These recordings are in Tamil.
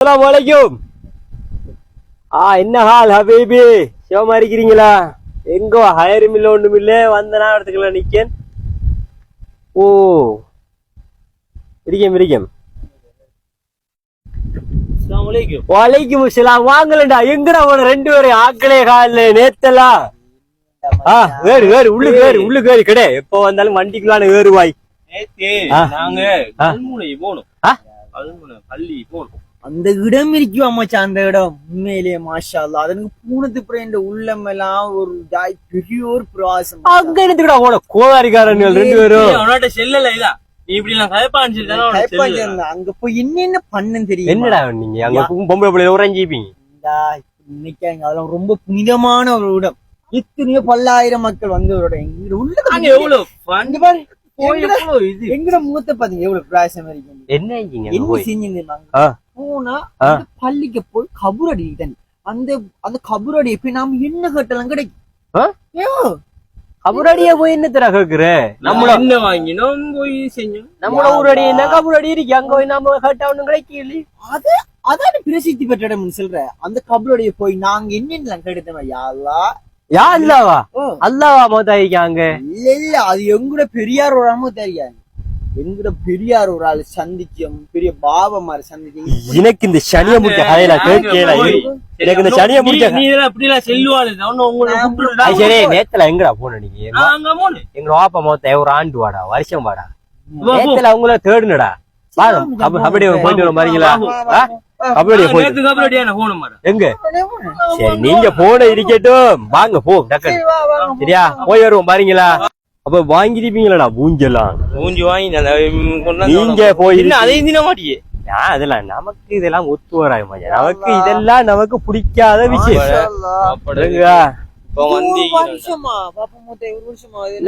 அஸ்ஸலாமு அலைக்கும். ஆ என்ன ஹால் ஹபீபி? சிவமா இருக்கிறீங்களா? எங்கோ ஹயரும் இல்ல ஒண்ணும் இல்ல. வந்த நான் இடத்துக்குள்ள நிக்கேன். ஓ. இருக்கேன் இருக்கேன் வலைக்கும் அஸ்ஸலாம். வாங்கலடா. எங்கடா போன? ரெண்டு பேரும் ஆக்களே கால நேத்தலாம் ஆ வேறு வேறு உள்ளுக்கு வேறு உள்ளுக்கு வேறு கிடையாது எப்போ வந்தாலும் வண்டிக்குள்ளான ஏறுவாய். நேத்து. நாங்க. கல்முனை போனோம்? கல்முனை பள்ளி போனோம். அந்த இடம் இருக்குவா மச்சான் அந்த இடம். உண்மையிலேயே மாஷா அல்லாஹ் அதனுக்கு பூனத்து பிரேண்ட உள்ளம் எல்லாம் ஒரு ஜாய் பெரிய ஒரு பிரவாசம் அங்க எடுத்துக்கடா போன கோதாரிக்காரன்கள் ரெண்டு பேரும். ஏய், அவனாட்ட செல்லல இதா. அங்க போய் என்னென்ன பண்ணு தெரியும்? என்னடா நீங்க? அங்க பொம்பளை பிள்ளைல நினைக்காங்க அதெல்லாம் ரொம்ப புனிதமான ஒரு இடம். எத்தனையோ பல்லாயிரம் மக்கள் வந்து ஒரு இடம் உள்ள எவ்வளவு எங்கடா- முகத்தை பாத்தீங்க? எவ்வளவு இருக்கு என்ன என்ன ஆ. போனா பள்ளிக்கு போய் கபுரடி தான் அந்த அந்த கபுரடி போய் நாம என்ன கேட்டாலும் கிடைக்கும். கபுரடியா போய் என்ன தர கேக்குற நம்மள என்ன வாங்கினோம்? போய் செஞ்சோம். நம்மள ஊரடி என்ன கபுரடி இருக்கு? அங்க போய் நம்ம கேட்டா ஒண்ணும் கிடைக்கல அது அதான் பிரசித்தி பெற்ற இடம் சொல்ற? அந்த கபுரடிய போய் நாங்க என்னென்ன கேட்டோம் யாழ்லா யா அல்லாவா? அல்லாவா மோதா இருக்காங்க இல்ல இல்ல அது எங்கூட பெரியார் ஆளும் தெரியாது எங்கூட பெரியார் ஒரு ஆள் சந்திக்கும் பெரிய பாவமார் சந்திக்கும். எனக்கு இந்த சனிய முடிச்ச கதையில கேட்கல. எனக்கு இந்த சனிய முடிச்ச நீ இப்படி எல்லாம் செல்லுவாள். உங்களை நான் கூப்பிட்டுடா. அது சரி நேத்துல எங்கடா போன நீங்க அங்க போனேன் எங்க வாப்பா மொத்த ஒரு ஆண்டு வாடா வருஷம் வாடா. நேத்துல அவங்கள தேடுனடா. பாரு கபடி போயிட்டு வர மாதிரிங்களா கபடி நான் போயிட்டு மாதிரி. எங்க? சரி நீங்க போன இருக்கட்டும். வாங்க போ டக்கு சரியா? போய் வருவோம் பாருங்களா? அப்ப வாங்கிருப்பீங்களா மூஞ்செல்லாம். ஊஞ்சி வாங்கி நீங்க. போய் அதையும் தின மாட்டியே நான் அதெல்லாம் நமக்கு இதெல்லாம் ஒத்து வராது மச்சான். நமக்கு இதெல்லாம் நமக்கு பிடிக்காத விஷயம்.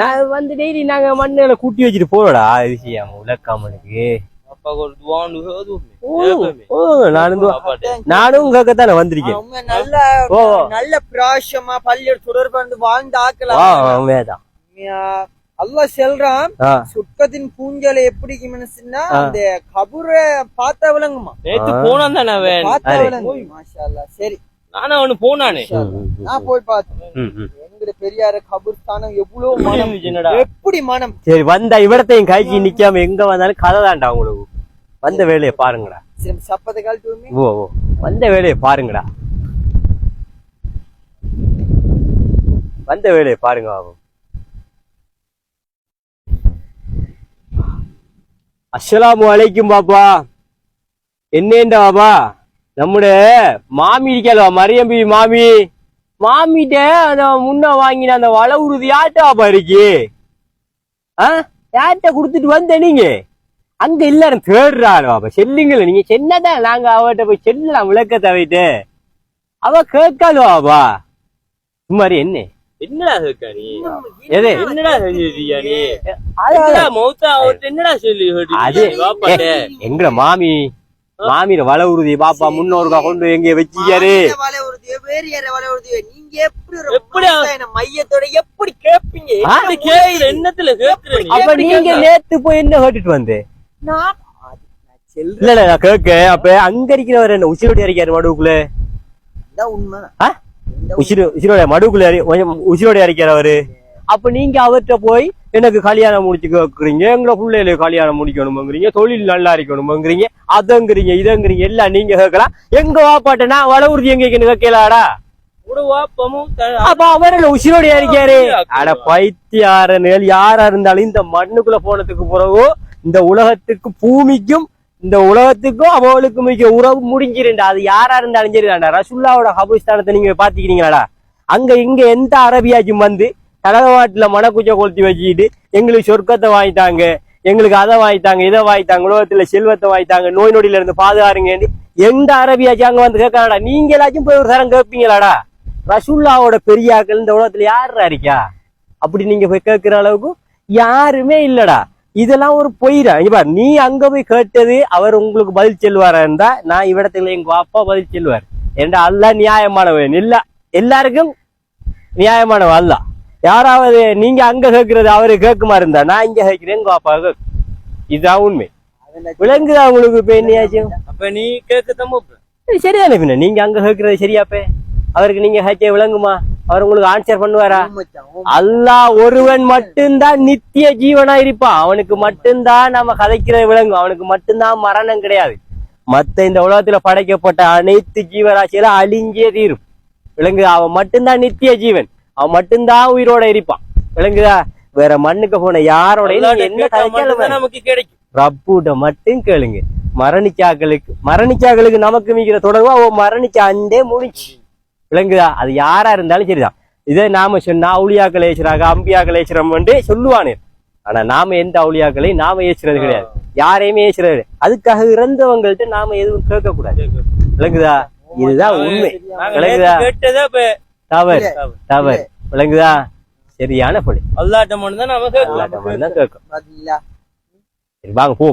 நான் வந்து டெய்லி நாங்க மண்ணுல கூட்டி வச்சுட்டு போறோடா விஷயம். உலக்காமனுக்கு நானும் தான் அப்பாட்ட. நானும் உங்க தானே வந்திருக்கேன். நல்ல ஓ. நல்ல பிராசமா பள்ளியோட தொடர்பு வந்து வாழ்ந்து ஆக்கலாம் வேதான் அல்லாஹ் சொல்றான் ஆ. சொர்க்கத்தின் பூஞ்சலை எப்படி மனசுன்னா. அந்த கபுர பார்த்தா விளங்குமா? நேத்து. போனான் தானே அவன். பார்த்தா மாஷா அல்லாஹ். சரி. நானும் அவனு போனானே. நான் போய் பார்த்தேன். எங்கட பெரியார கபுர்ஸ்தானம் எவ்வளவு மனம். என்னடா? எப்படி மனம்? சரி வந்த இவிடத்தையும் காய்ச்சி நிக்காம எங்க வந்தாலும் கதை தான்டா உங்களுக்கு. வந்த வேலையை பாருங்கடா. சரி, சப்பத்தை கழட்டுவோமே ஓ ஓ. வந்த வேலையை பாருங்கடா. வந்த வேலையை பாருங்க பாபு. அஸ்லாம் அலைக்கும் பாப்பா. என்னேண்டா பாப்பா? நம்முடைய மாமி இருக்கல்வா மரியம்பி மாமி. மாமிட்ட அந்த முன்ன வாங்கின அந்த வள உறுதி யார்ட்ட பாப்பா இருக்கு? ஆ? யார்கிட்ட கொடுத்துட்டு வந்த நீங்க? அங்க எல்லாரும் தேடுறாள் பாப்பா? செல்லுங்கள நீங்க சென்னதான் நாங்க அவட்ட போய் செல்லலாம் விளக்க தவிட்டு அவ கேட்காது பாப்பா? சும்மாரி என்ன? என்னடா இருக்கா நீ? எது என்னடா செஞ்சிருக்கியா நீ? என்னடா மௌத்தா அவர்ட்ட என்னடா சொல்லி அது எங்கட மாமி மாமியில வள உறுதி பாப்பா முன்னோருக்கா கொண்டு எங்க உறுதியோ, நீங்க எப்படி மையத்தோட எப்படி கேக்குற என்னத்துல கேக்குற நீ? அப்ப நீங்க நேத்து போய் என்ன கேட்டுட்டு வந்து? நான் இல்ல இல்ல நான் கேட்க அப்ப அங்க இருக்கிறவர் என்ன உசிரோடி அரைக்காரு மடுவுக்குள்ள? உண்மை? உசிறு உசிரோட மடுவுக்குள்ள அரி- கொஞ்சம் உசிரோட அரைக்கிறவரு அப்ப நீங்க அவர்கிட்ட போய் எனக்கு கல்யாணம் முடிச்சு கேக்குறீங்க எங்களை பிள்ளையில கல்யாணம் முடிக்கணும்ங்கிறீங்க தொழில் நல்லா இருக்கணும்ங்கிறீங்க அதங்கிறீங்க இதங்கிறீங்க எல்லாம் நீங்க கேட்கலாம். எங்க வாப்பாட்ட நான் வள உறுதி எங்க கேட்கலாடா? அப்ப அவரில் உசிரோட இருக்காரு அட பைத்தியாரன் யாரா இருந்தாலும் இந்த மண்ணுக்குள்ள போனதுக்கு பிறகு இந்த உலகத்துக்கு பூமிக்கும் இந்த உலகத்துக்கும் அவளுக்கும் மிக உறவு முடிஞ்சிருண்டா. அது யாரா இருந்தாலும் சரிதாண்டா ரசுல்லாவோட கபுஸ்தானத்தை நீங்க பாத்துக்கிறீங்களாடா அங்க இங்க எந்த அரபியாச்சும் வந்து தலகவாட்டுல மனக்குச்ச கொளுத்தி வச்சுக்கிட்டு எங்களுக்கு சொர்க்கத்தை வாங்கிட்டாங்க எங்களுக்கு அதை வாங்கிட்டாங்க இதை வாங்கிட்டாங்க உலகத்துல செல்வத்தை வாங்கிட்டாங்க நோய் நொடியில இருந்து பாதுகாருங்க எந்த அரபியாச்சும் அங்க வந்து கேட்கறாடா நீங்க எல்லாச்சும் போய் ஒரு தரம் கேட்பீங்களாடா. ரசுல்லாவோட பெரியாக்கள் இந்த உலகத்துல யாரா இருக்கா? அப்படி நீங்க போய் கேட்கிற அளவுக்கு யாருமே இல்லடா. இதெல்லாம் ஒரு பொய்டா. இங்க பாரு நீ அங்க போய் கேட்டது அவர் உங்களுக்கு பதில் சொல்லுவாரா இருந்தா நான் இவ்விடத்துல எங்க அப்பா பதில் சொல்லுவார். ஏன்டா அல்ல நியாயமானவன். இல்ல எல்லாருக்கும் நியாயமானவன் அல்ல யாராவது நீங்க அங்க கேட்கறது அவரு கேட்குமா இருந்தா நான் இங்க கேட்கிறேன் எங்க அப்பா கேட்கும் இதுதான் உண்மை. விளங்குதா உங்களுக்கு இப்ப என்னையாச்சும் அப்ப நீ கேட்க சரிதானே பின்ன? நீங்க அங்க கேட்கறது சரியாப்பே அவருக்கு நீங்க ஹேச்சே விளங்குமா? அவர் உங்களுக்கு ஆன்சர் பண்ணுவாரா? அல்லாஹ் ஒருவன் மட்டும்தான் நித்திய ஜீவனா இருப்பான். அவனுக்கு மட்டும்தான் நம்ம கதைக்கிறது விளங்கும். அவனுக்கு மட்டும்தான் மரணம் கிடையாது. மத்த இந்த உலகத்துல படைக்கப்பட்ட அனைத்து ஜீவராசிகளும் அழிஞ்சே தீரும். விளங்குதா? அவன் மட்டும்தான் நித்திய ஜீவன். அவன் மட்டும்தான் உயிரோட இருப்பான். விளங்குதா? வேற மண்ணுக்கு போன நீங்க என்ன நமக்கு கிடைக்கும். ரப்பூட்ட மட்டும் கேளுங்க. மரணிச்சாக்களுக்கு மரணிச்சாக்களுக்கு நமக்கு மிக்கிற தொடர்பு? அவ மரணிச்ச அண்டே முடிச்சு விளங்குதா? அது யாரா இருந்தாலும் சரிதான். இதே நாம சொன்னா அவுளியாக்கள் ஏசுறாங்க அம்பியாக்கள் ஏசுறோம்னு சொல்லுவானே. ஆனா நாம எந்த அவுளியாக்களையும் நாம ஏசுறது கிடையாது. யாரையுமே ஏசுறது கிடையாது. அதுக்காக இறந்தவங்கள்ட்ட நாம எதுவும் கேட்க கூடாது விளங்குதா? இதுதான் உண்மை. விளங்குதா? தவறு. தவறு. விளங்குதா? சரியான பொழி. அல்லாட்ட மட்டும் தான் நம்ம கேட்கலாம் தான் கேட்கும் சரி வாங்க போ.